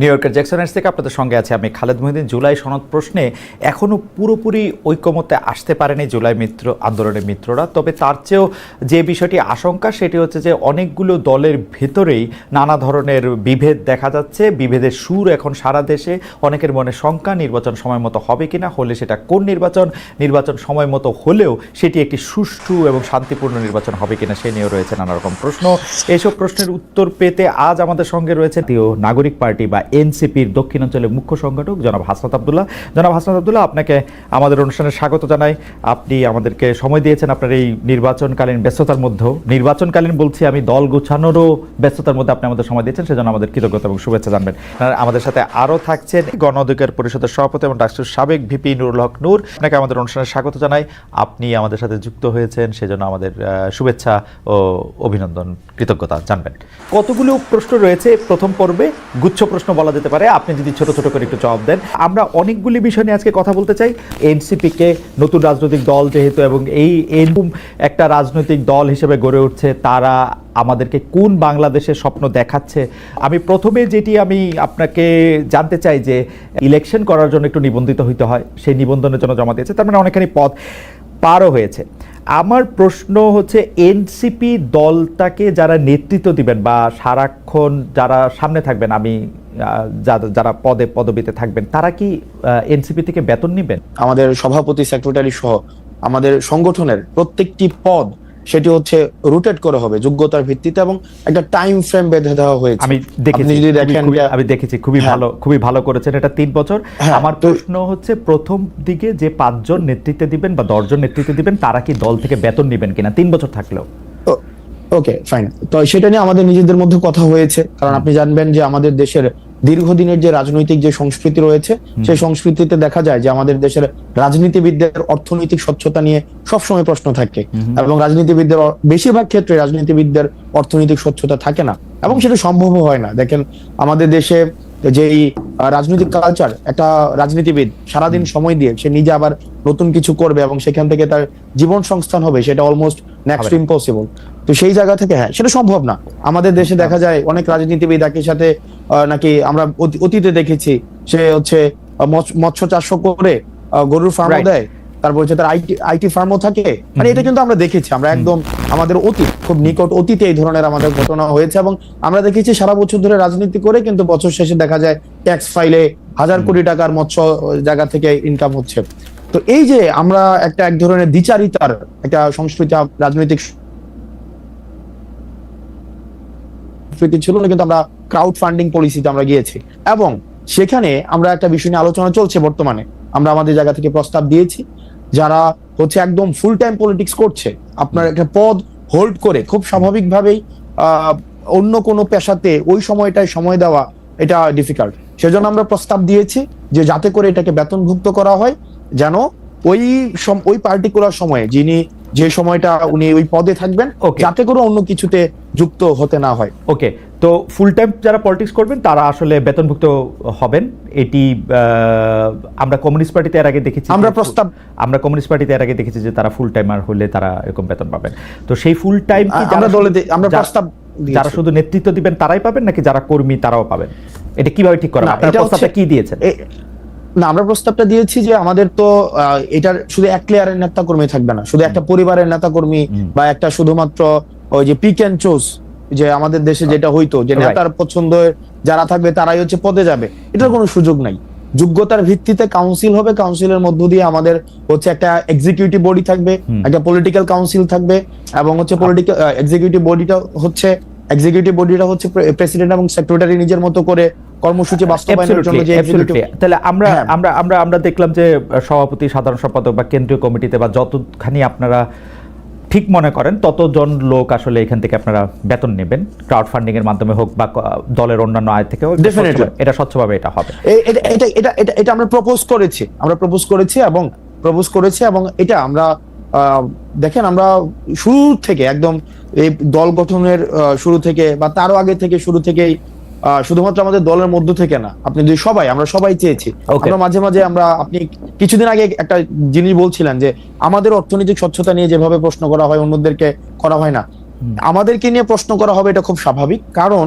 New ইয়র্কের জ্যাকসনের থেকে আপনাদের সঙ্গে আছে আমি খালেদ মহিদিন জুলাই সনদ প্রশ্নে এখনও পুরোপুরি ঐক্যমতে আসতে পারেনি জুলাই মিত্র, আন্দোলনের মিত্ররা। তবে তার চেয়েও যে বিষয়টি আশঙ্কা, সেটি হচ্ছে যে অনেকগুলো দলের ভেতরেই নানা ধরনের বিভেদ দেখা যাচ্ছে। বিভেদের সুর এখন সারা দেশে। অনেকের মনে শঙ্কা, নির্বাচন সময় মতো হবে কিনা, হলে সেটা কোন নির্বাচন নির্বাচন সময় মতো হলেও সেটি একটি সুষ্ঠু এবং শান্তিপূর্ণ নির্বাচন হবে কিনা, সে নিয়েও রয়েছে নানা রকম প্রশ্ন। এইসব প্রশ্নের উত্তর পেতে আজ আমাদের সঙ্গে রয়েছে নাগরিক পার্টি বা এনসিপির দক্ষিণাঞ্চলের মুখ্য সংগঠক জনাব হাসনাত আবদুল্লাহ। জনাব হাসনাত আবদুল্লাহ, আপনাকে আমাদের অনুষ্ঠানে স্বাগত জানাই। আপনি আমাদেরকে সময় দিয়েছেন আপনার এই নির্বাচনকালীন ব্যস্ততার মধ্যেও। নির্বাচনকালীন বলছি আমি, দল গোছানোরও ব্যস্ততার মধ্যে আপনি আমাদের সময় দিয়েছেন, সেজন্য আমাদের কৃতজ্ঞতা এবং শুভেচ্ছা জানবেন। আমাদের সাথে আরও থাকছেন গণ অধিকার পরিষদের সভাপতি এবং ডাক্তার সাবেক ভিপি নুরুল হক নূর। আপনাকে আমাদের অনুষ্ঠানে স্বাগত জানাই। আপনি আমাদের সাথে যুক্ত হয়েছেন, সেজন্য আমাদের শুভেচ্ছা ও অভিনন্দন, কৃতজ্ঞতা জানবেন। কতগুলো প্রশ্ন রয়েছে প্রথম পর্বে? গুচ্ছ প্রশ্ন বলা যেতে পারে, আপনি যদি ছোট ছোট করে একটু জবাব দেন। আমরা অনেকগুলি বিষয় নিয়ে আজকে কথা বলতে চাই। এনসিপিকে নতুন রাজনৈতিক দল যেহেতু এবং এই এরকম একটা রাজনৈতিক দল হিসেবে গড়ে উঠছে, তারা আমাদেরকে কোন বাংলাদেশের স্বপ্ন দেখাচ্ছে? আমি প্রথমে যেটি আমি আপনাকে জানতে চাই যে, ইলেকশন করার জন্য একটু নিবন্ধিত হইতে হয়, সেই নিবন্ধনের জন্য জমা দিয়েছে, তার মানে অনেকখানি পথ পারও হয়েছে। আমার প্রশ্ন হচ্ছে এনসিপি দলটাকে যারা নেতৃত্ব দিবেন বা সারাক্ষণ যারা সামনে থাকবেন, আমি যারা পদে, পদবিতে থাকবেন, তারা কি এনসিপি থেকে বেতন নেবেন? আমাদের সভাপতি সেক্রেটারি সহ আমাদের সংগঠনের প্রত্যেকটি পদ সেটি হচ্ছে রুটেট করে হবে যোগ্যতার ভিত্তিতে এবং একটা টাইম ফ্রেম বেঁধে দেওয়া হয়েছে। আমি দেখেছি আপনি যদি দেখেন আমি দেখেছি খুবই হ্যাঁ। ভালো খুবই ভালো করেছেন এটা তিন বছর। হ্যাঁ, আমার প্রশ্ন হচ্ছে প্রথম দিকে যে পাঁচজন নেতৃত্বে দিবেন বা দশজন নেতৃত্বে দিবেন তারা কি দল থেকে বেতন নেবেন কিনা? তিন বছর থাকলেও। ওকে ফাইন তো সেটা নিয়ে আমাদের নিজেদের মধ্যে কথা হয়েছে কারণ আপনি জানবেন যে আমাদের দেশের দীর্ঘদিনের যে রাজনৈতিক যে সংস্কৃতি রয়েছে সেই সংস্কৃতিতে দেখা যায় যে আমাদের দেশের রাজনীতিবিদদের অর্থনৈতিক স্বচ্ছতা নিয়ে সবসময় প্রশ্ন থাকে এবং রাজনীতিবিদদের বেশিরভাগ ক্ষেত্রে রাজনীতিবিদদের অর্থনৈতিক স্বচ্ছতা থাকে না এবং সেটা সম্ভব হয় না। দেখেন আমাদের দেশে যেই রাজনৈতিক কালচার একটা রাজনীতিবিদ সারাদিন সময় দিয়ে সে নিজে আবার নতুন কিছু করবে এবং সেখান থেকে তার জীবন সংস্থান হবে সেটা অলমোস্ট নেক্সট। ইম্পসিবল তো সেই জায়গা থেকে হ্যাঁ সেটা সম্ভব না। আমাদের দেশে দেখা যায় অনেক রাজনীতিবিদ একই সাথে নাকি আমরা অতি- অতীতে দেখেছি সে হচ্ছে মৎস্য চাষ করে গরুর ফার্মও Right. দেয় তারপর হচ্ছে তার আইটি আইটি ফার্মও থাকে। মানে এটা কিন্তু আমরা দেখেছি আমরা একদম আমাদের অতীত খুব নিকট অতীতে এই ধরনের আমাদের ঘটনা হয়েছে এবং আমরা দেখেছি সারা বছর ধরে রাজনীতি করে কিন্তু বছর শেষে দেখা যায় ট্যাক্স ফাইলে হাজার কোটি টাকার মৎস্য জায়গা থেকে ইনকাম হচ্ছে। তো এই যে আমরা একটা এক ধরনের দ্বিচারিতার একটা সংস্কৃতি রাজনৈতিক সংস্কৃতি ছিল না, কিন্তু আমরা ক্রাউড ফান্ডিং পলিসিতে আমরা গিয়েছি। এবং সেখানে আমরা একটা বিষয় নিয়ে আলোচনা চলছে বর্তমানে। আমরা আমাদের জায়গা থেকে প্রস্তাব দিয়েছি, যারা হচ্ছে একদম ফুল টাইম পলিটিক্স করছে, আপনার একটা পদ হোল্ড করে খুব স্বাভাবিকভাবেই অন্য কোনো পেশাতে ওই সময়টায় সময় দেওয়া এটা ডিফিকাল্ট সেজন্য আমরা প্রস্তাব দিয়েছি যে যাতে করে এটাকে বেতনভুক্ত করা হয়, যেন ওই ওই পার্টিকুলার সময়ে যিনি যে সময়টা উনি ওই পদে থাকবেন যাতে করে অন্য কিছুতে যুক্ত হতে না হয়। ওকে তো ফুল টাইম যারা পলিটিক্স করবেন তারা আসলে বেতনভুক্ত হবেন। এটি আমরা কমিউনিস্ট পার্টিতে এর আগে দেখেছি আমরা প্রস্তাব- আমরা কমিউনিস্ট পার্টিতে এর আগে দেখেছি যে তারা ফুল টাইমার হলে তারা এরকম বেতন পাবেন। তো সেই ফুল টাইম কি আমরা যারা দলে আমরা প্রস্তাব যারা শুধু নেতৃত্ব দিবেন তারাই পাবেন নাকি যারা কর্মী তারাও পাবেন? এটা কীভাবে ঠিক করা আপনারা প্রস্তাবটা কি দিয়েছেন? না আমরা প্রস্তাবটা দিয়েছি যে আমাদের তো এটার শুধু এক লেয়ারের নেতা কর্মী থাকবে না শুধু একটা পরিবারের নেতা কর্মী বা একটা শুধুমাত্র ওই যে পিক অ্যান্ড চুজ যে আমাদের দেশে যেটা হইতো যে নেতার পছন্দের যারা থাকবে তারাই হচ্ছে পদে যাবে। এটার কোনো সুযোগ নাই। যোগ্যতার ভিত্তিতে কাউন্সিল হবে কাউন্সিলের মধ্য দিয়ে আমাদের হচ্ছে একটা এক্সিকিউটিভ বডি থাকবে একটা পলিটিক্যাল কাউন্সিল থাকবে এবং হচ্ছে পলিটিক্যাল এক্সিকিউটিভ বডিটা হচ্ছে এক্সিকিউটিভ বডিটা হচ্ছে প্রেসিডেন্ট এবং সেক্রেটারি নিজের মতো করে কর্মসূচি বাস্তবায়নের জন্য যে তাহলে আমরা হ্যাঁ। আমরা আমরা আমরা দেখলাম যে সভাপতি সাধারণ সম্পাদক বা কেন্দ্রীয় কমিটিতে বা যতখানি আপনারা ঠিক মনে করেন ততজন লোক আসলে এখান থেকে আপনারা বেতন নেবেন। ক্রাউড ফান্ডিং এর মাধ্যমে হোক বা দলের অন্যান্য আয় থেকে হোক এটা স্বচ্ছভাবে- এটা হবে। এটা এটা এটা এটা আমরা প্রপোজ করেছি। আমরা প্রপোজ করেছি এবং প্রপোজ করেছি এবং এটা আমরা দেখেন আমরা শুরু থেকে একদম এই দল গঠনের শুরু থেকে বা তারও আগে থেকে শুরু থেকেই শুধুমাত্র আমাদের দলের মধ্য থেকে না আপনি যদি সবাই আমরা সবাই চেয়েছি. আমরা মাঝে মাঝে আমরা আপনি কিছুদিন আগে একটা জিনিস বলছিলেন যে আমাদের অর্থনৈতিক স্বচ্ছতা নিয়ে যেভাবে প্রশ্ন করা হয় অন্যদেরকে করা হয় না। আমাদেরকে নিয়ে প্রশ্ন করা হবে এটা খুব স্বাভাবিক কারণ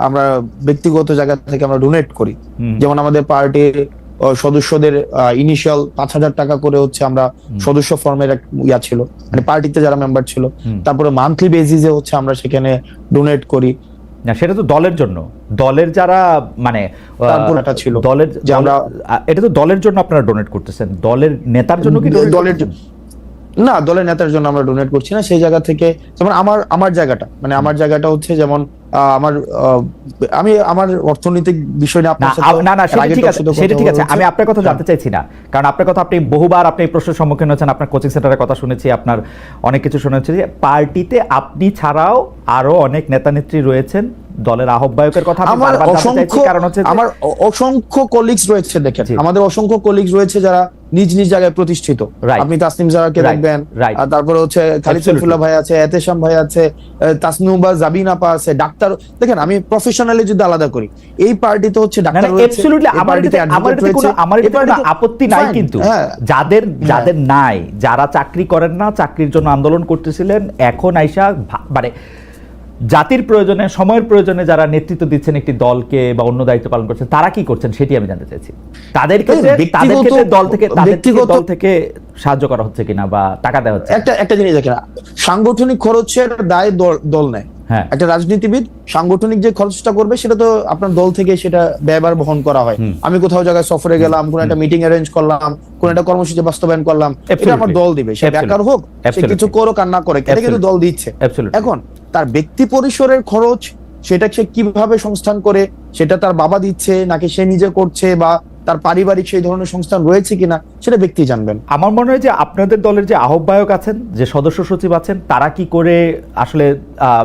আমরা ব্যক্তিগত জায়গা থেকে আমরা ডোনেট করি। যেমন আমাদের পার্টির সদস্যদের ইনিশিয়াল পাঁচ হাজার টাকা করে হচ্ছে আমরা সদস্য ফর্মের এক ইয়া ছিল। মানে পার্টিতে যারা মেম্বার ছিল তারপরে মান্থলি বেসিসে হচ্ছে আমরা সেখানে ডোনেট করি। না সেটা তো দলের জন্য। দলের যারা মানে ছিল। দলের যে আমরা- এটা তো দলের জন্য আপনারা ডোনেট করতেছেন। দলের নেতার জন্য কি দলের জন্য না দলের নেতার জন্য আমরা ডোনেট করছি না সেই জায়গা থেকে যেমন আমার আমার জায়গাটা মানে আমার জায়গাটা হচ্ছে যেমন আমার আমি আমার অর্থনৈতিক বিষয় নিয়ে না আপনার সাথে না না সেটা ঠিক আছে সেটা ঠিক আছে আমি আপনার কথা। জানতে চাইছি না কারণ আপনার কথা আপনি বহুবার আপনি প্রশ্নের সম্মুখীন হয়েছেন আপনার কোচিং সেন্টারের কথা শুনেছি আপনার অনেক কিছু শুনেছি যে পার্টিতে আপনি ছাড়াও আরও অনেক নেতা নেত্রী রয়েছেন দলের আহ্বায়কের কথা আমি আমার অসংখ্য কারণ হচ্ছে আমার অসংখ্য কলিগস রয়েছে দেখেন আমাদের অসংখ্য কলিগস রয়েছে যারা নিজ নিজ জায়গায় প্রতিষ্ঠিত। আপনি তাসনিম জারাকে দেখবেন. আর তারপরে হচ্ছে খালিদ. সৈফুল্লাহ ভাই আছে এতেশাম ভাই আছে আহ, তাসনুবা জাবিন আপা আছে ডাক্তার দেখেন আমি প্রফেশনালি যদি আলাদা করি এই পার্টিতে হচ্ছে ডাক্তার absolutely, আমার এটাতে- আমার এটাতে কোনো আমার এটাতে কোনো আপত্তি নাই কিন্তু। হ্যাঁ। যাদের যাদের নাই যারা চাকরি করেন না চাকরির জন্য আন্দোলন করতেছিলেন এখন আইসা মানে জাতির প্রয়োজনে সময়ের প্রয়োজনে যারা নেতৃত্ব দিচ্ছেন একটি দলকে বা অন্য দায়িত্ব পালন করছেন তারা কি করছেন সেটি আমি জানতে চাইছি। তাদের ক্ষেত্রে তাদের ক্ষেত্রে দল থেকে ব্যক্তিগত- দল থেকে সাহায্য করা হচ্ছে কিনা বা টাকা দেওয়া হচ্ছে একটা একটা জিনিস দেখেন সাংগঠনিক খরচের দায় দল- দল নেয়। একটা রাজনীতিবিদ সাংগঠনিক যে খরচটা করবে সেটা তো আপনার দল থেকে সেটা ব্যয়বার বহন করা হয়। আমি কোথাও জায়গায় সফরে গেলাম কোন একটা মিটিং অ্যারেঞ্জ করলাম কোন একটা কর্মসূচি বাস্তবায়ন করলাম এটা আমার দল দিবে সে বেকার হোক সে কিছু করুক আর না করে এটা কিন্তু দল দিচ্ছে। এখন তার ব্যক্তি পরিসরের খরচ সেটা সে কীভাবে সংস্থান করে সেটা তার বাবা দিচ্ছে নাকি সে নিজে করছে বা তার পারিবারিক সেই ধরনের সংস্থান রয়েছে কিনা সেটা ব্যক্তি জানবেন। আমার মনে হয় যে আপনাদের দলের যে আহ্বায়ক আছেন যে সদস্য সচিব আছেন তারা কি করে আসলে আহ,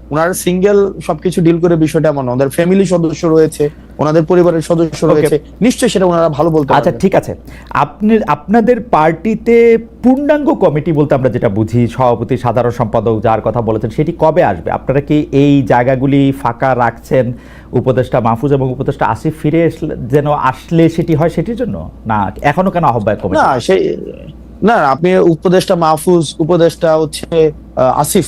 ওনারা সিঙ্গেল সবকিছু ডিল করে বিষয়টা এমন না। ওদের ফ্যামিলি সদস্য রয়েছে ওনাদের পরিবারের সদস্য রয়েছে। নিশ্চয়ই সেটা ওনারা ভালো বলতে আচ্ছা ঠিক আছে। আপনি আপনাদের পার্টিতে পূর্ণাঙ্গ কমিটি বলতে আমরা যেটা বুঝি সভাপতি সাধারণ সম্পাদক যার কথা বলেছেন সেটি কবে আসবে? আপনারা কি এই জায়গাগুলি ফাঁকা রাখছেন? উপদেষ্টা মাহফুজ এবং উপদেষ্টা আসিফ ফিরে যেন আসলে সেটি হয় সেটির জন্য? না এখনও কেন আহ্বায়ক কমিটি? না সেই না আপনি উপদেষ্টা মাহফুজ উপদেষ্টা হচ্ছে আসিফ।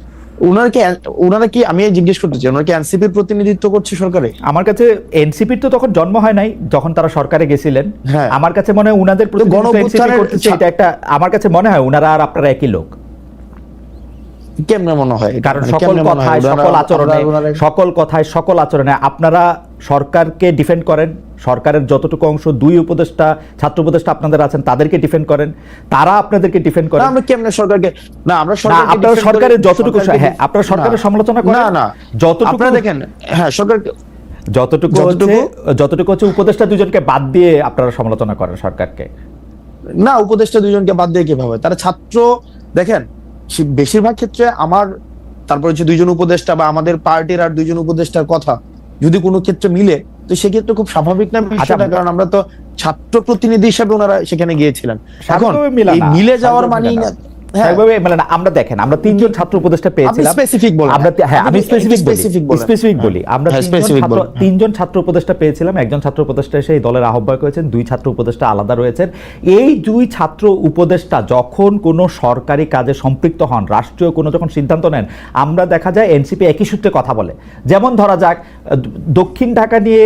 উনারকে ওনারা কি আমি জিজ্ঞেস করতে চাই ওনারা কি এনসিপির প্রতিনিধিত্ব করছে সরকারে? আমার কাছে এনসিপির তো তখন জন্ম হয় নাই যখন তারা সরকারে গেছিলেন। হ্যাঁ। আমার কাছে মনে হয় ওনাদের প্রতিনিধিত্ব গণ গণঅভ্যুত্থানের করতেছে এটা একটা আমার কাছে মনে হয় ওনারা আর আপনারা একই লোক। কেমনে মনে হয়? কারণ মানে সকল কথায় সকল আচরণে সকল কথায় সকল আচরণে আপনারা সরকারকে ডিফেন্ড করেন। সরকারের যতটুকু অংশ দুই উপদেষ্টা ছাত্র উপদেষ্টা আপনাদের আছেন তাদেরকে ডিফেন্ড করেন। তারা আপনাদেরকে ডিফেন্ড করেন। আমরা কেমনে সরকারকে না আমরা সরকারকে আপনারা সরকারের যতটুকু হ্যাঁ আপনারা সরকারের সমালোচনা করেন? না না যতটুকু আপনারা দেখেন হ্যাঁ সরকার যতটুকু যতটুকু- হচ্ছে উপদেষ্টা দুজনকে বাদ দিয়ে আপনারা সমালোচনা করেন সরকারকে। না উপদেষ্টা দুজনকে বাদ দিয়ে কীভাবে? তারা ছাত্র দেখেন বেশিরভাগ ক্ষেত্রে আমার তারপর হচ্ছে দুইজন উপদেষ্টা বা আমাদের পার্টির আর দুইজন উপদেষ্টার কথা যদি কোনো ক্ষেত্রে মিলে তো সেক্ষেত্রে খুব স্বাভাবিক না বিষয়টা? কারণ আমরা তো ছাত্র প্রতিনিধি হিসাবে ওনারা সেখানে গিয়েছিলেন। এখন মিলে যাওয়ার মানেই না মানে না আমরা দেখেন আমরা তিনজন ছাত্র উপদেষ্টা পেয়েছিলাম। স্পেসিফিক বলেন আমরা হ্যাঁ আমি স্পেসিফিক বলি স্পেসিফিক বলি আমরা হ্যাঁ, তিনজন ছাত্র উপদেষ্টা পেয়েছিলাম একজন ছাত্র উপদেষ্টা এসে এই দলের আহ্বায়ক হয়েছেন দুই ছাত্র উপদেষ্টা আলাদা রয়েছেন। এই দুই ছাত্র উপদেষ্টা যখন কোনো সরকারি কাজে সম্পৃক্ত হন রাষ্ট্রীয় কোনো যখন সিদ্ধান্ত নেন আমরা দেখা যায় এনসিপি একই সূত্রে কথা বলে। যেমন ধরা যাক দক্ষিণ ঢাকা নিয়ে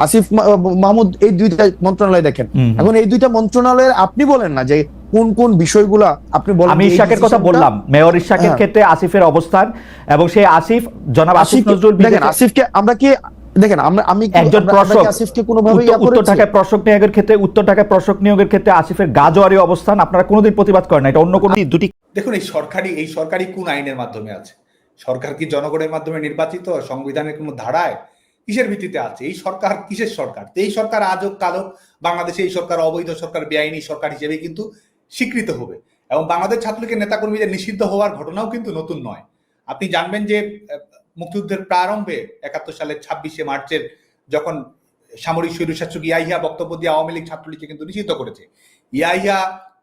আসিফ মাহমুদ এই দুইটা মন্ত্রণালয় দেখেন। এখন এই দুইটা মন্ত্রণালয়ের আপনি বলেন না যে কোন কোন বিষয়গুলা আপনি বলেন আমি ইশাকের কথা বললাম মেয়র ইশাকের হ্যাঁ। ক্ষেত্রে আসিফের অবস্থান এবং সেই আসিফ জনাব আসিফ নজরুল দেখেন আসিফকে আমরা কি দেখেন আমরা আমি একজন প্রশক আসিফকে কোনোভাবে উত্তর-? ঢাকায় প্রশক নিয়োগের ক্ষেত্রে উত্তর ঢাকায় প্রশক নিয়োগের ক্ষেত্রে আসিফের গাজোয়ারি অবস্থান আপনারা কোনোদিন প্রতিবাদ করেন না এটা অন্য কোনো দুটি দেখুন এই সরকারি এই সরকারি কোন আইনের মাধ্যমে আছে সরকার কি জনগণের মাধ্যমে নির্বাচিত সংবিধানের কোনো ধারায় কিসের ভিত্তিতে আছে? এই সরকার কিসের সরকার? এই সরকার আজও কালো, বাংলাদেশে এই সরকার অবৈধ সরকার, বেআইনি সরকার হিসেবে কিন্তু স্বীকৃত হবে। এবং বাংলাদেশ ছাত্রলীগের নেতাকর্মীদের নিষিদ্ধ হওয়ার ঘটনাও কিন্তু নতুন নয়। আপনি জানবেন যে মুক্তিযুদ্ধের প্রারম্ভে একাত্তর সালের ছাব্বিশে মার্চের যখন সামরিক স্বৈরশাসক ইয়াহিয়া বক্তব্য দিয়ে আওয়ামী লীগ ছাত্রলীগকে কিন্তু নিষিদ্ধ করেছে। ইয়াহিয়া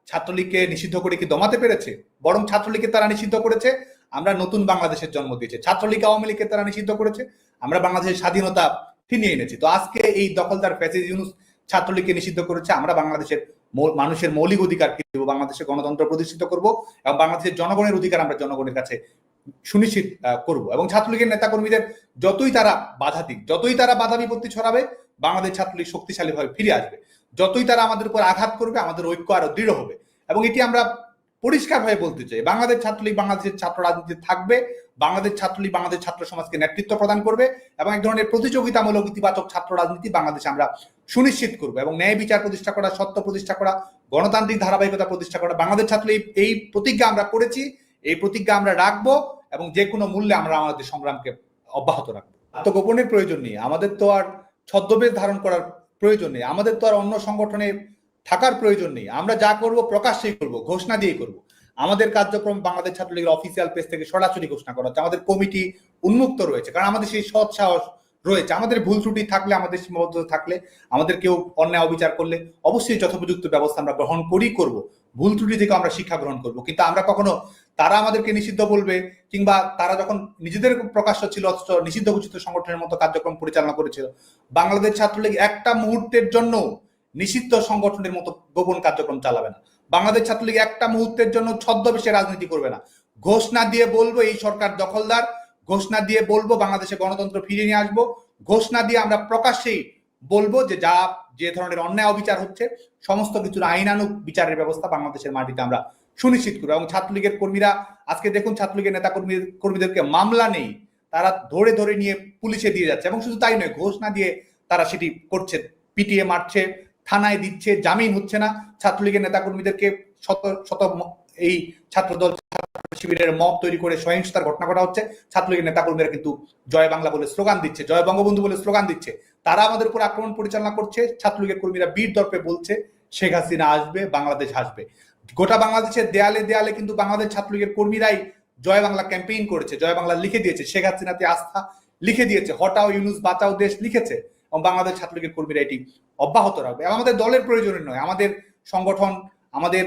ছাত্রলীগকে নিষিদ্ধ করে কি দমাতে পেরেছে? বরং ছাত্রলীগকে তারা নিষিদ্ধ করেছে। আমরা নতুন বাংলাদেশের জন্ম দিয়েছে। ছাত্রলীগ আওয়ামী লীগকে তারা নিষিদ্ধ করেছে। আমরা বাংলাদেশের স্বাধীনতা ফিরিয়ে এনেছি। তো আজকে এই দখলদার ফ্যাসিজ ইউনুস ছাত্রলীগকে নিষিদ্ধ করেছে, আমরা বাংলাদেশের মানুষের মৌলিক অধিকার দেবো বাংলাদেশের গণতন্ত্র প্রতিষ্ঠিত করব এবং বাংলাদেশের জনগণের অধিকার আমরা জনগণের কাছে সুনিশ্চিত করব। এবং ছাত্রলীগের নেতাকর্মীদের যতই তারা বাধা দিক, যতই তারা বাধা বিপত্তি ছড়াবে, বাংলাদেশ ছাত্রলীগ শক্তিশালীভাবে ফিরে আসবে। যতই তারা আমাদের উপর আঘাত করবে, আমাদের ঐক্য আরও দৃঢ় হবে। এবং এটি আমরা পরিষ্কারভাবে বলতে চাই, বাংলাদেশ ছাত্রলীগ বাংলাদেশের ছাত্র রাজনীতি থাকবে বাংলাদেশ ছাত্রলীগ, বাংলাদেশ ছাত্র সমাজকে নেতৃত্ব প্রদান করবে এবং এক ধরনের প্রতিযোগিতামূলক ইতিবাচক ছাত্র রাজনীতি বাংলাদেশে আমরা সুনিশ্চিত করব এবং ন্যায় বিচার প্রতিষ্ঠা করা, সত্য প্রতিষ্ঠা করা, গণতান্ত্রিক ধারাবাহিকতা প্রতিষ্ঠা করা, বাংলাদেশ ছাত্রলীগ, এই প্রতিজ্ঞা আমরা করেছি, এই প্রতিজ্ঞা আমরা রাখব এবং যে কোনো মূল্যে আমরা আমাদের সংগ্রামকে অব্যাহত রাখব। আত্মগোপনের প্রয়োজন নেই, আমাদের তো আর ছদ্মবেশ ধারণ করার প্রয়োজন নেই, আমাদের তো আর অন্য সংগঠনে থাকার প্রয়োজন নেই, আমরা যা করব প্রকাশ্যেই করব, ঘোষণা দিয়েই করব। আমাদের কার্যক্রম বাংলাদেশ ছাত্রলীগের অফিসিয়াল পেজ থেকে সরাসরি ঘোষণা করা হচ্ছে। আমাদের কমিটি উন্মুক্ত রয়েছে, কারণ আমাদের সেই সৎ সাহস রয়েছে। আমাদের ভুল ত্রুটি থাকলে, আমাদের সীমাবদ্ধতা থাকলে, আমাদের কেউ অন্যায় অবিচার করলে অবশ্যই যথোপযুক্ত ব্যবস্থা আমরা গ্রহণ করেই করব। ভুল ত্রুটি থেকে আমরা শিক্ষা গ্রহণ করব। কিন্তু আমরা কখনো তারা আমাদেরকে নিষিদ্ধ বলবে, কিংবা তারা যখন নিজেদের প্রকাশ্য ছিল, অথচ নিষিদ্ধ ঘোষিত সংগঠনের মতো কার্যক্রম পরিচালনা করেছিল, বাংলাদেশ ছাত্রলীগ একটা মুহূর্তের জন্য নিষিদ্ধ সংগঠনের মতো গোপন কার্যক্রম চালাবে না। বাংলাদেশ ছাত্রলীগ একটা মুহূর্তের জন্য ছদ্মবেশে রাজনীতি করবে না। ঘোষণা দিয়ে বলব এই সরকার দখলদার, ঘোষণা দিয়ে বলব বাংলাদেশে গণতন্ত্র ফিরিয়ে নিয়ে আসব, ঘোষণা দিয়ে আমরা প্রকাশ্যেই বলব যে যা, যে ধরনের অন্যায় অবিচার হচ্ছে, সমস্ত কিছুর আইনানুগ বিচারের ব্যবস্থা বাংলাদেশের মাটিতে আমরা সুনিশ্চিত করব। এবং ছাত্রলীগের কর্মীরা, আজকে দেখুন ছাত্রলীগের নেতা কর্মী কর্মীদেরকে মামলা নেই, তারা ধরে ধরে নিয়ে পুলিশে দিয়ে যাচ্ছে। এবং শুধু তাই নয়, ঘোষণা দিয়ে তারা সেটি করছে পিটিএ মারছে থানায় দিচ্ছে, জামিন হচ্ছে না। ছাত্রলীগের নেতা কর্মীদেরকে শত শত এই ছাত্রদল, ছাত্র শিবিরের মব তৈরি করে সহিংসতার ঘটনা ঘটা হচ্ছে। ছাত্রলীগের নেতা কর্মীরা কিন্তু জয় বাংলা বলে স্লোগান দিচ্ছে, জয় বঙ্গবন্ধু বলে স্লোগান দিচ্ছে। তারা আমাদের উপর আক্রমণ পরিচালনা করছে, ছাত্রলীগের কর্মীরা বীর দর্পে বলছে, শেখ হাসিনা আসবে, বাংলাদেশ আসবে গোটা বাংলাদেশের দেয়ালে দেয়ালে কিন্তু বাংলাদেশ ছাত্রলীগের কর্মীরাই জয় বাংলা ক্যাম্পেইন করেছে, জয় বাংলা লিখে দিয়েছে। শেখ হাসিনাতে আস্থা লিখে দিয়েছে, হটাও ইউনুস বাঁচাও দেশ লিখেছে। এবং বাংলাদেশ ছাত্রলীগের কর্মীরা এটি অব্যাহত রাখবে। এবং আমাদের দলের প্রয়োজনে নয়, আমাদের সংগঠন, আমাদের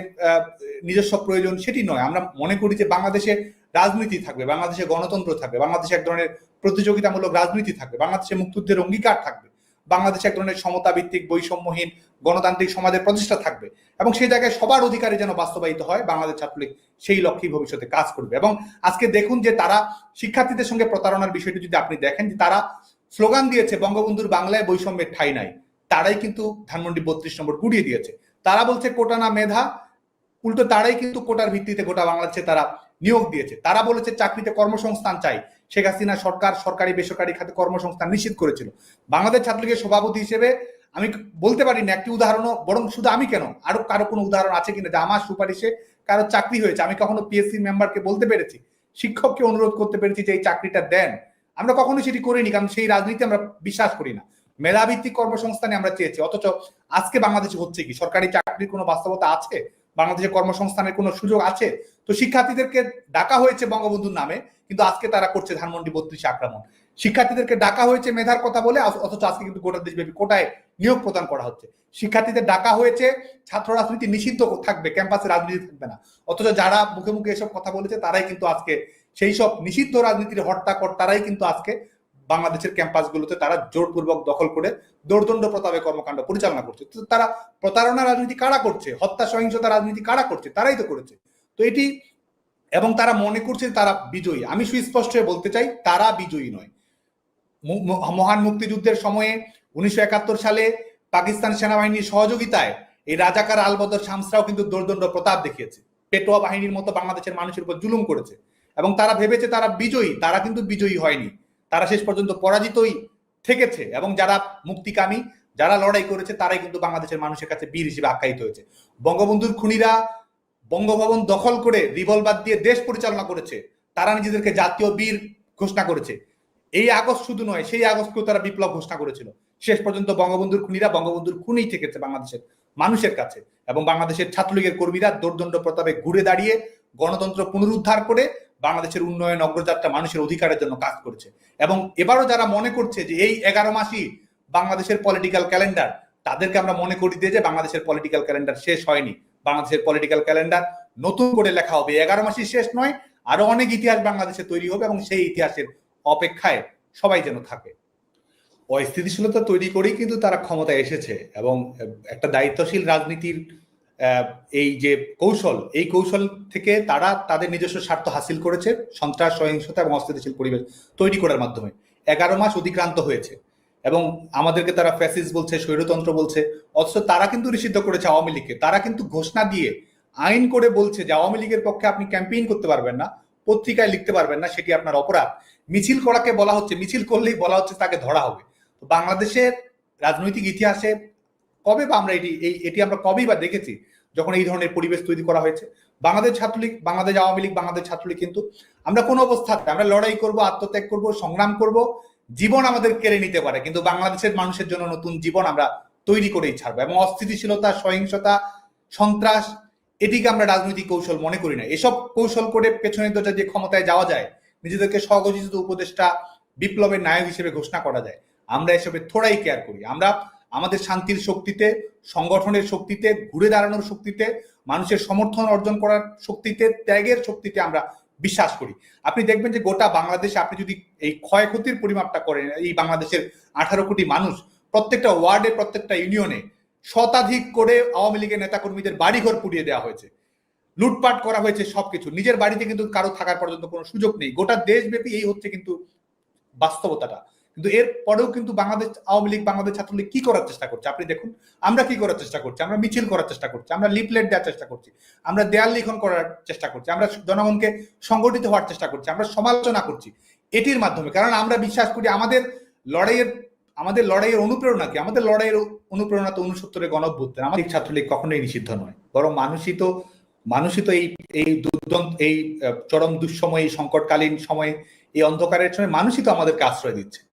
নিজস্ব প্রয়োজন সেটি নয়। আমরা মনে করি যে বাংলাদেশে রাজনীতি থাকবে, বাংলাদেশে গণতন্ত্র থাকবে, বাংলাদেশে এক ধরনের প্রতিযোগিতামূলক রাজনীতি থাকবে, বাংলাদেশে মুক্তিযুদ্ধের অঙ্গীকার থাকবে, বাংলাদেশে এক ধরনের সমতা ভিত্তিক বৈষম্যহীন, গণতান্ত্রিক সমাজের প্রতিষ্ঠা থাকবে। এবং সেই জায়গায় সবার অধিকারে যেন বাস্তবায়িত হয়, বাংলাদেশ ছাত্রলীগ সেই লক্ষ্যেই ভবিষ্যতে কাজ করবে। এবং আজকে দেখুন যে তারা শিক্ষার্থীদের সঙ্গে প্রতারণার বিষয়টি যদি আপনি দেখেন যে তারা স্লোগান দিয়েছে, বঙ্গবন্ধুর বাংলায় বৈষম্যের ঠাই নাই। তারাই কিন্তু ধানমন্ডি বত্রিশ নম্বর গুড়িয়ে দিয়েছে। তারা বলছে, কোটা না মেধা। উল্টো তারাই কিন্তু কোটার ভিত্তিতে গোটা বাংলাদেশে তারা নিয়োগ দিয়েছে। তারা বলেছে, চাকরিতে কর্মসংস্থান চাই। শেখ হাসিনা সরকার, সরকারি বেসরকারি খাতে কর্মসংস্থান নিশ্চিত করেছিল। বাংলাদেশ ছাত্রলীগের সভাপতি হিসেবে আমি বলতে পারি না, একটি উদাহরণও, বরং শুধু আমি কেন? আরও কারও কোনো উদাহরণ আছে কিনা? যে আমার সুপারিশে কারও চাকরি হয়েছে। আমি কখনো পিএসসি মেম্বারকে বলতে পেরেছি? শিক্ষককে অনুরোধ করতে পেরেছি যে এই চাকরিটা দেন। আমরা কখনো সেটি করিনি, কারণ সেই রাজনীতি আমরা বিশ্বাস করি না। মেধাভিত্তিক কর্মসংস্থানে আমরা চেয়েছি, অথচ আজকে বাংলাদেশে হচ্ছে কি? সরকারি চাকরির কোনো বাস্তবতা আছে? বাংলাদেশে কর্মসংস্থানের কোনো সুযোগ আছে? তো শিক্ষার্থীদেরকে ডাকা হয়েছে বঙ্গবন্ধুর নামে, কিন্তু আজকে তারা করছে ধানমন্ডি বত্রিশে আক্রমণ। শিক্ষার্থীদেরকে ডাকা হয়েছে মেধার কথা বলে অথচ আজকে কিন্তু গোটা দেশব্যাপী কোটায় নিয়োগ প্রদান করা হচ্ছে। শিক্ষার্থীদের ডাকা হয়েছে, ছাত্র রাজনীতি নিষিদ্ধ থাকবে, ক্যাম্পাসে রাজনীতি থাকবে না। অথচ যারা মুখে মুখে এসব কথা বলেছে, তারাই কিন্তু আজকে সেই সব নিষিদ্ধ রাজনীতির হট্টাকট তারাই কিন্তু আজকে বাংলাদেশের ক্যাম্পাসগুলোতে তারা জোরপূর্বক দখল করে দৌর্দণ্ড প্রতাপে কর্মকাণ্ড পরিচালনা করছে। তো তারা প্রতারণা রাজনীতি কারা করছে? হত্যা, সহিংসতা রাজনীতি কারা করছে? তারাই তো করেছে। তো এটি এবং তারা মনে করছে তারা বিজয়ী। আমি সুস্পষ্ট হয়ে বলতে চাই, তারা বিজয়ী নয়। মহান মুক্তিযুদ্ধের সময়ে উনিশশো একাত্তর সালে পাকিস্তান সেনাবাহিনীর সহযোগিতায় এই রাজাকার আলবদর শামসরাও কিন্তু দৌর্দণ্ড প্রতাপ দেখিয়েছে। পেটোয়া বাহিনীর মতো বাংলাদেশের মানুষের উপর জুলুম করেছে। এবং তারা ভেবেছে তারা বিজয়ী, তারা কিন্তু বিজয়ী হয়নি। তারা শেষ পর্যন্ত পরাজিতই থেকেছে এবং যারা মুক্তিকামী, যারা লড়াই করেছে, তারাই কিন্তু বাংলাদেশের মানুষের কাছে বীর হিসেবে আখ্যায়িত হয়েছে। বঙ্গবন্ধুর খুনিরা বঙ্গভবন দখল করে রিভলভার দিয়ে দেশ পরিচালনা করেছে। তারা নিজেদেরকে জাতীয় বীর ঘোষণা করেছে। এই আগস্ট শুধু নয়, সেই আগস্টকেও তারা বিপ্লব ঘোষণা করেছিল। শেষ পর্যন্ত বঙ্গবন্ধুর খুনিরা বঙ্গবন্ধুর খুনেই থেকেছে বাংলাদেশের মানুষের কাছে এবং বাংলাদেশের ছাত্রলীগের কর্মীরা দোর্দণ্ড প্রতাপে ঘুরে দাঁড়িয়ে গণতন্ত্র পুনরুদ্ধার করে বাংলাদেশের উন্নয়ন, অগ্রযাত্রা মানুষের অধিকারের জন্য কাজ করছে। এবং এবারও যারা মনে করছে যে এই এগারো মাসই বাংলাদেশের পলিটিক্যাল ক্যালেন্ডার তাদেরকে আমরা মনে করি দিয়ে যে বাংলাদেশের পলিটিক্যাল ক্যালেন্ডার শেষ হয়নি। বাংলাদেশের পলিটিক্যাল ক্যালেন্ডার নতুন করে লেখা হবে। এগারো মাসই শেষ নয়, আরও অনেক ইতিহাস বাংলাদেশে তৈরি হবে এবং সেই ইতিহাসের অপেক্ষায় সবাই যেন থাকে। অস্থিতিশীলতা তৈরি করেই কিন্তু তারা ক্ষমতায় এসেছে এবং একটা দায়িত্বশীল রাজনীতির এই যে কৌশল, এই কৌশল থেকে তারা তাদের নিজস্ব স্বার্থ হাসিল করেছে, সন্ত্রাস, সহিংসতা এবং অস্থিতিশীল পরিবেশ তৈরি করার মাধ্যমে। এগারো মাস অতিক্রান্ত হয়েছে এবং আমাদেরকে তারা ফ্যাসিস বলছে, স্বৈরতন্ত্র বলছে, অথচ তারা কিন্তু নিষিদ্ধ করেছে আওয়ামী লীগকে। তারা কিন্তু ঘোষণা দিয়ে, আইন করে বলছে যে আওয়ামী লীগের পক্ষে আপনি ক্যাম্পেইন করতে পারবেন না, পত্রিকায় লিখতে পারবেন না, সেটি আপনার অপরাধ। মিছিল করাকে বলা হচ্ছে, মিছিল করলেই বলা হচ্ছে তাকে ধরা হবে। তো বাংলাদেশের রাজনৈতিক ইতিহাসে কবে বা আমরা এটি, এই, এটি আমরা কবেই বা দেখেছি যখন এই ধরনের পরিবেশ তৈরি করা হয়েছে। বাংলাদেশ ছাত্রলীগ, বাংলাদেশ আওয়ামী লীগ, বাংলাদেশ ছাত্রলীগ কিন্তু আমরা কোন অবস্থাতে, আমরা লড়াই করব, আত্মত্যাগ করব, সংগ্রাম করব, জীবন আমাদের কেড়ে নিতে পারে। কিন্তু বাংলাদেশের মানুষের জন্য নতুন জীবন আমরা তৈরি করেই ছাড়বো এবং অস্থিতিশীলতা, সহিংসতা, সন্ত্রাস, এটিকে আমরা রাজনৈতিক কৌশল মনে করি না। এসব কৌশল করে পেছনের দরজা দিয়ে ক্ষমতায় যাওয়া যায়, নিজেদেরকে স্বঘোষিত উপদেষ্টা বিপ্লবের নায়ক হিসেবে ঘোষণা করা যায়। আমরা এসবে থোড়াই কেয়ার করি। আমরা আমাদের শান্তির শক্তিতে, সংগঠনের শক্তিতে, ঘুরে দাঁড়ানোর শক্তিতে, মানুষের সমর্থন অর্জন করার শক্তিতে, ত্যাগের শক্তিতে আমরা বিশ্বাস করি। আপনি দেখবেন যে গোটা বাংলাদেশে আপনি যদি এই ক্ষয়ক্ষতির পরিমাপটা করেন, এই বাংলাদেশের আঠারো কোটি মানুষ, প্রত্যেকটা ওয়ার্ডে, প্রত্যেকটা ইউনিয়নে শতাধিক করে আওয়ামী লীগের নেতাকর্মীদের বাড়িঘর পুড়িয়ে দেওয়া হয়েছে। লুটপাট করা হয়েছে সবকিছু। নিজের বাড়িতে কিন্তু কারও থাকার পর্যন্ত কোনো সুযোগ নেই। গোটা দেশব্যাপী এই হচ্ছে কিন্তু বাস্তবতাটা। কিন্তু এর পরেও কিন্তু বাংলাদেশ, আওয়ামী লীগ, বাংলাদেশ ছাত্রলীগ কি করার চেষ্টা করছে? আপনি দেখুন, আমরা কি করার চেষ্টা করছি? আমরা মিছিল করার চেষ্টা করছি, আমরা লিফলেট দেওয়ার চেষ্টা করছি, আমরা দেয়াল লিখন করার চেষ্টা করছি, আমরা জনগণকে সংগঠিত হওয়ার চেষ্টা করছি, আমরা সমালোচনা করছি। এটির মাধ্যমে, কারণ আমরা বিশ্বাস করি আমাদের লড়াইয়ের আমাদের লড়াইয়ের অনুপ্রেরণা কি? আমাদের লড়াইয়ের অনুপ্রেরণা তো উনসত্তরের গণভ্যুত্থান আমাদের ছাত্রলীগ কখনোই নিষিদ্ধ নয়, বরং মানুষই তো মানুষই তো এই এই দুর্দন্ত, এই চরম দুঃসময়, এই সংকটকালীন সময়ে, এই অন্ধকারের সময় মানুষই তো আমাদেরকে আশ্রয় দিচ্ছে।